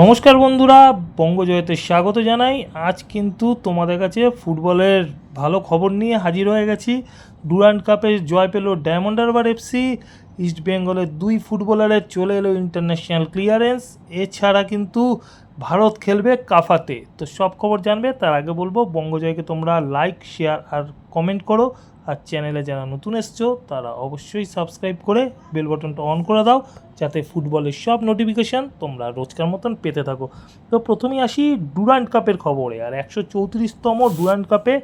নমস্কার বন্ধুরা, বঙ্গজয়তে স্বাগত জানাই। আজ কিন্তু তোমাদের কাছে ফুটবলের ভালো খবর নিয়ে হাজির হয়ে গেছি। ডুরান্ড কাপে জয় পেল ডায়মন্ড হারবার এফসি ইস্ট বেঙ্গলের দুই ফুটবলারের চলে এলো ইন্টারন্যাশনাল ক্লিয়ারেন্স। এছাড়া কিন্তু ভারত খেলবে কাফাতে। তো সব খবর জানবে, তার আগে বলব, বঙ্গজয়কে তোমরা লাইক শেয়ার আর কমেন্ট করো। আর চ্যানেলে যারা নতুন এসছো, তারা অবশ্যই সাবস্ক্রাইব করে বেল বাটনটা অন করে দাও, যাতে ফুটবলের সব নোটিফিকেশান তোমরা রোজকার মতন পেতে থাকো। তো প্রথমেই আসি ডুরান্ড কাপের খবরে। আর একশো চৌত্রিশতম ডুরান্ড কাপে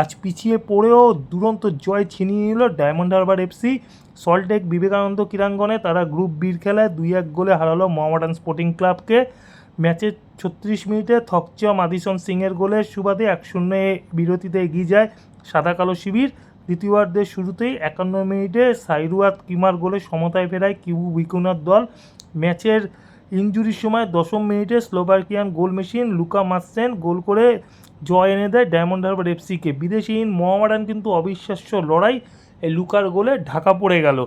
আজ পিছিয়ে পড়েও দুরন্ত জয় ছিনিয়ে নিল Diamond Harbour FC Salt Lake Vivekananda ক্রীড়াঙ্গনে তারা গ্রুপ বির খেলায় দুই এক গোলে হারালো মোহামেডান স্পোর্টিং ক্লাবকে ম্যাচের ছত্রিশ মিনিটে থকচিয়া মাদিসন সিংয়ের গোলের সুবাদে এক শূন্যে বিরতিতে এগিয়ে যায় সাদা কালো শিবির। দ্বিতীয়ার্ধের শুরুতেই একান্ন মিনিটে সাইরুয়াত কিমার গোলে সমতায় ফেরায় কিউ বিকুনার দল। ম্যাচের ইঞ্জুরির সময় দশম মিনিটে Slovakian goal machine Luka Majcen goal করে জয় এনে দেয় ডায়মন্ড হারবার এফসিকে। বিদেশিহীন মোহামেডান কিন্তু অবিশ্বাস্য লড়াই, এই লুকার গোলে ঢাকা পড়ে গেল।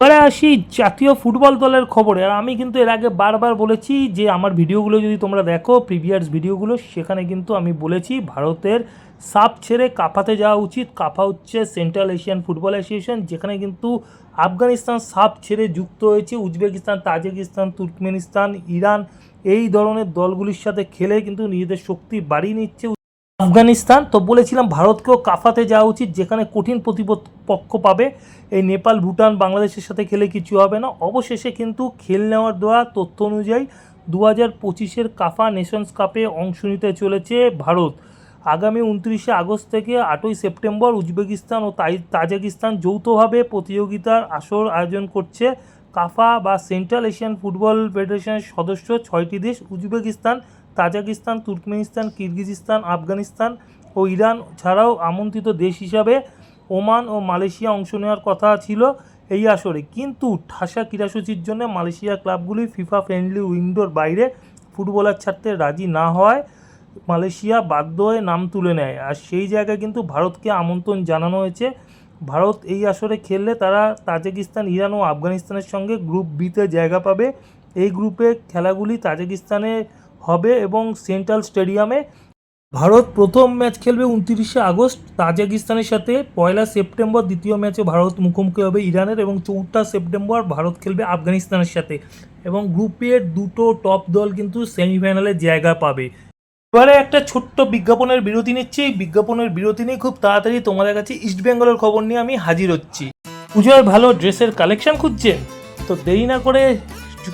এবারে আসি জাতীয় ফুটবল দলের খবরে। আর আমি কিন্তু এর আগে বারবার বলেছি যে, আমার ভিডিওগুলো যদি তোমরা দেখো প্রিভিয়াস ভিডিওগুলো, সেখানে কিন্তু আমি বলেছি ভারতের সাপ ছেড়ে কাপাতে যাওয়া উচিত। কাপা হচ্ছে সেন্ট্রাল এশিয়ান ফুটবল অ্যাসোসিয়েশন যেখানে কিন্তু আফগানিস্তান সাপ ছেড়ে যুক্ত হয়েছে। উজবেকিস্তান, তাজিকিস্তান, তুর্কমেনিস্তান, ইরান, এই ধরনের দলগুলির সাথে খেলে কিন্তু নিজেদের শক্তি বাড়িয়ে নিচ্ছে। আফগানিস্তান, তো বলেছিলাম ভারতকেও কাফাতে যাওয়া উচিত, যেখানে কঠিন প্রতিপক্ষ পাবে। এই নেপাল, ভুটান, বাংলাদেশের সাথে খেলে কিছু হবে না। অবশেষে কিন্তু খেল নেওয়ার দেওয়া তথ্য অনুযায়ী দু হাজার পঁচিশের কাফা নেশনস কাপে অংশ নিতে চলেছে ভারত। আগামী উনত্রিশে আগস্ট থেকে আটই সেপ্টেম্বর উজবেকিস্তান ও তাই, তাজাকিস্তান যৌথভাবে প্রতিযোগিতার আসর আয়োজন করছে। কাফা বা সেন্ট্রাল এশিয়ান ফুটবল ফেডারেশনের সদস্য ছয়টি দেশ, Uzbekistan Tajikistan, Turkmenistan, Kyrgyzstan, Afghanistan ও ইরান ছাড়াও আমন্ত্রিত দেশ হিসাবে ওমান ও মালয়েশিয়া অংশ নেওয়ার কথা ছিল এই আসরে। কিন্তু ঠাসা ক্রীড়াসূচির জন্য মালয়েশিয়া ক্লাবগুলি ফিফা ফ্রেন্ডলি উইন্ডোর বাইরে ফুটবলার ছাড়তে রাজি না হওয়ায় মালয়েশিয়া বাধ্য হয়ে নাম তুলে নেয়। আর সেই জায়গায় কিন্তু ভারতকে আমন্ত্রণ জানানো হয়েছে। ভারত এই আসরে খেললে তারা তাজিকিস্তান, ইরান ও আফগানিস্তানের সঙ্গে গ্রুপ বিতে জায়গা পাবে। এই গ্রুপে খেলাগুলি তাজিকিস্তানে হবে এবং সেন্ট্রাল স্টেডিয়ামে ভারত প্রথম ম্যাচ খেলবে উনত্রিশে আগস্ট। তাজিকিস্তানের সাথে পয়লা সেপ্টেম্বর দ্বিতীয় ম্যাচে ভারত মুখোমুখি হবে ইরানের এবং চৌঠা সেপ্টেম্বর ভারত খেলবে আফগানিস্তানের সাথে। এবং গ্রুপের দুটো টপ দল কিন্তু সেমিফাইনালে জায়গা পাবে। এবারে একটা ছোট্ট বিজ্ঞাপনের বিরতি নিচ্ছি। বিজ্ঞাপনের বিরতি নিয়ে খুব তাড়াতাড়ি তোমাদের কাছে ইস্ট বেঙ্গলের খবর নিয়ে আমি হাজির হচ্ছি। পুজোয় ভালো ড্রেসের কালেকশন খুঁজছেন? তো দেরি না করে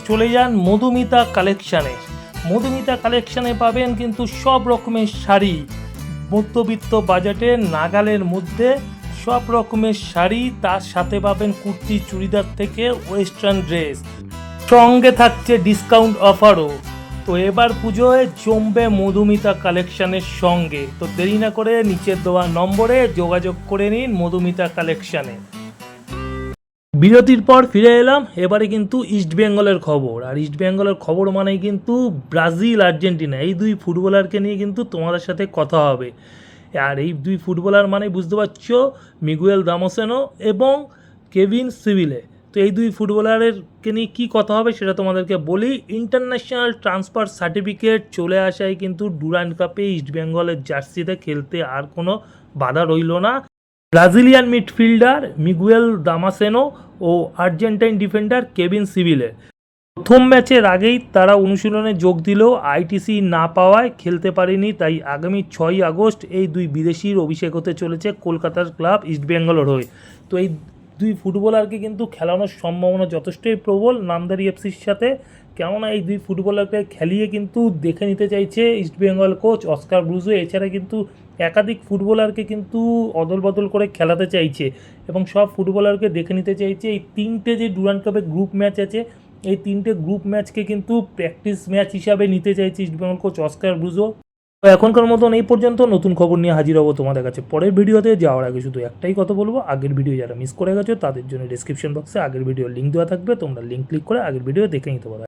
চলে যান মধুমিতা কালেকশানে মধুমিতা কালেকশানে পাবেন কিন্তু সব রকমের শাড়ি। মধ্যবিত্ত বাজেটে নাগালের মধ্যে সব রকমের শাড়ি, তার সাথে পাবেন কুর্তি, চুড়িদার থেকে ওয়েস্টার্ন ড্রেস। সঙ্গে থাকছে ডিসকাউন্ট অফারও। তো এবার পুজোয় জমবে মধুমিতা কালেকশানের সঙ্গে। তো দেরি না করে নিচের দেওয়া নম্বরে যোগাযোগ করে নিন মধুমিতা কালেকশানে। বিরতির পর ফিরে এলাম। এবারে কিন্তু ইস্ট বেঙ্গলের খবর। আর ইস্ট বেঙ্গলের খবর মানেই কিন্তু ব্রাজিল, আর্জেন্টিনা। এই দুই ফুটবলারকে নিয়ে কিন্তু তোমাদের সাথে কথা হবে। আর এই দুই ফুটবলার মানে বুঝতে পারছ, মিগুয়েল দামোসেনো এবং কেভিন সিভিলে। তো এই দুই ফুটবলারেরকে নিয়ে কী কথা হবে সেটা তোমাদেরকে বলি। ইন্টারন্যাশনাল ট্রান্সফার সার্টিফিকেট চলে আসায় কিন্তু ডুরান্ড কাপে ইস্ট বেঙ্গলের জার্সিতে খেলতে আর কোনো বাধা রইল না। ব্রাজিলিয়ান মিডফিল্ডার মিগুয়েল দামাসেনো ও আর্জেন্টাইন ডিফেন্ডার কেভিন সিভিলে। প্রথম ম্যাচের আগেই তারা অনুশীলনে যোগ দিলেও আইটিসি না পাওয়ায় খেলতে পারেনি, তাই আগামী ছয়ই আগস্ট এই দুই বিদেশির অভিষেক হতে চলেছে কলকাতার ক্লাব ইস্টবেঙ্গলের হয়ে। তো এই দুই ফুটবলারকে কিন্তু খেলানোর সম্ভাবনা যথেষ্টই প্রবল। নামদারি এফসির সাথে কেননা এই দুই ফুটবলারকে খেলিয়ে কিন্তু দেখে নিতে চাইছে ইস্টবেঙ্গল কোচ অস্কার ব্রুজো। এছাড়া কিন্তু একাধিক ফুটবলারকে কিন্তু অদল বদল করে খেলাতে চাইছে এবং সব ফুটবলারকে দেখে নিতে চাইছে। এই তিনটে যে ডুরান্ড কাপে গ্রুপ ম্যাচ আছে, এই তিনটে গ্রুপ ম্যাচকে কিন্তু প্র্যাকটিস ম্যাচ হিসাবে নিতে চাইছে ইস্টবেঙ্গল কোচ অস্কার ব্রুজো তো এখনকার মতন এই পর্যন্ত নতুন খবর নিয়ে হাজির হব তোমাদের কাছে। পরের ভিডিওতে যাওয়ার আগে শুধু একটাই কথা বলব, আগের ভিডিও যারা মিস করে গেছো তাদের জন্য ডিসক্রিপশন বক্সে আগের ভিডিও লিঙ্ক দেওয়া থাকবে, তোমরা লিঙ্ক ক্লিক করে আগের ভিডিও দেখে নিতে পারো।